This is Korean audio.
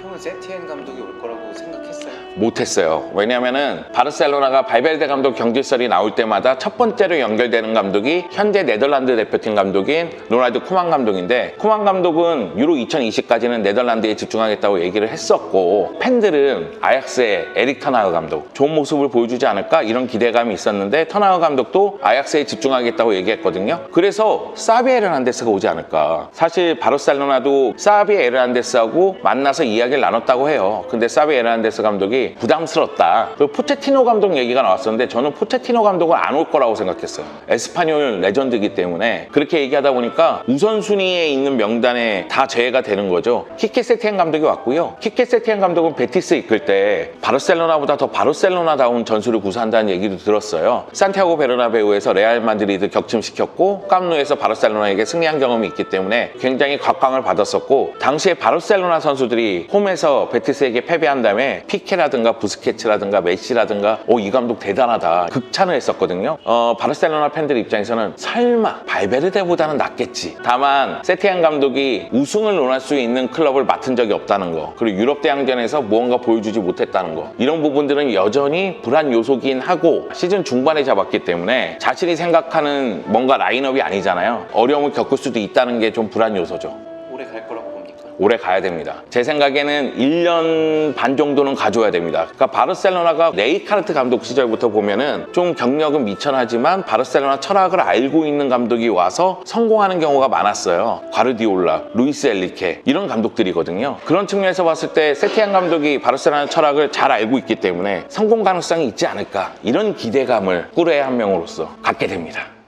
형은 세티엔 감독이 올 거라고 생각했어요? 못했어요. 왜냐면은 바르셀로나가 발베르데 감독 경질설이 나올 때마다 첫 번째로 연결되는 감독이 현재 네덜란드 대표팀 감독인 로날드 쿠만 감독인데 쿠만 감독은 유로 2020까지는 네덜란드에 집중하겠다고 얘기를 했었고 팬들은 아약스의 에릭 터나흐 감독 좋은 모습을 보여주지 않을까 이런 기대감이 있었는데 터나흐 감독도 아약스에 집중하겠다고 얘기했거든요. 그래서 사비 에르난데스가 오지 않을까. 사실 바르셀로나도 사비 에르난데스하고 만나서 이야기 를 나눴다고 해요. 근데 사비 에르난데스 감독이 부담스럽다. 그리고 포체티노 감독 얘기가 나왔었는데 저는 포체티노 감독은 안 올 거라고 생각했어요. 에스파뇰 레전드이기 때문에 그렇게 얘기하다 보니까 우선순위에 있는 명단에 다 제외가 되는 거죠. 키케 세티엔 감독이 왔고요. 키케 세티엔 감독은 베티스 이끌 때 바르셀로나보다 더 바르셀로나다운 전술을 구사한다는 얘기도 들었어요. 산티아고 베르나베우에서 레알 마드리드 격침시켰고 깜누에서 바르셀로나에게 승리한 경험이 있기 때문에 굉장히 각광을 받았었고 당시에 바르셀로나 선수들이 홈에서 베티스에게 패배한 다음에 피케라든가 부스케츠라든가 메시라든가 오 이 감독 대단하다 극찬을 했었거든요. 어, 바르셀로나 팬들 입장에서는 설마 발베르데보다는 낫겠지. 다만 세티안 감독이 우승을 논할 수 있는 클럽을 맡은 적이 없다는 거 그리고 유럽 대항전에서 무언가 보여주지 못했다는 거 이런 부분들은 여전히 불안 요소긴 하고 시즌 중반에 잡았기 때문에 자신이 생각하는 뭔가 라인업이 아니잖아요. 어려움을 겪을 수도 있다는 게 좀 불안 요소죠. 오래 갈 거라고 봅니까? 오래 가야 됩니다. 제 생각에는 1년 반 정도는 가져야 됩니다. 그러니까 바르셀로나가 레이카르트 감독 시절부터 보면은 좀 경력은 미천하지만 바르셀로나 철학을 알고 있는 감독이 와서 성공하는 경우가 많았어요. 과르디올라, 루이스 엘리케 이런 감독들이거든요. 그런 측면에서 봤을 때 세티안 감독이 바르셀로나 철학을 잘 알고 있기 때문에 성공 가능성이 있지 않을까 이런 기대감을 꾸레의 한 명으로서 갖게 됩니다.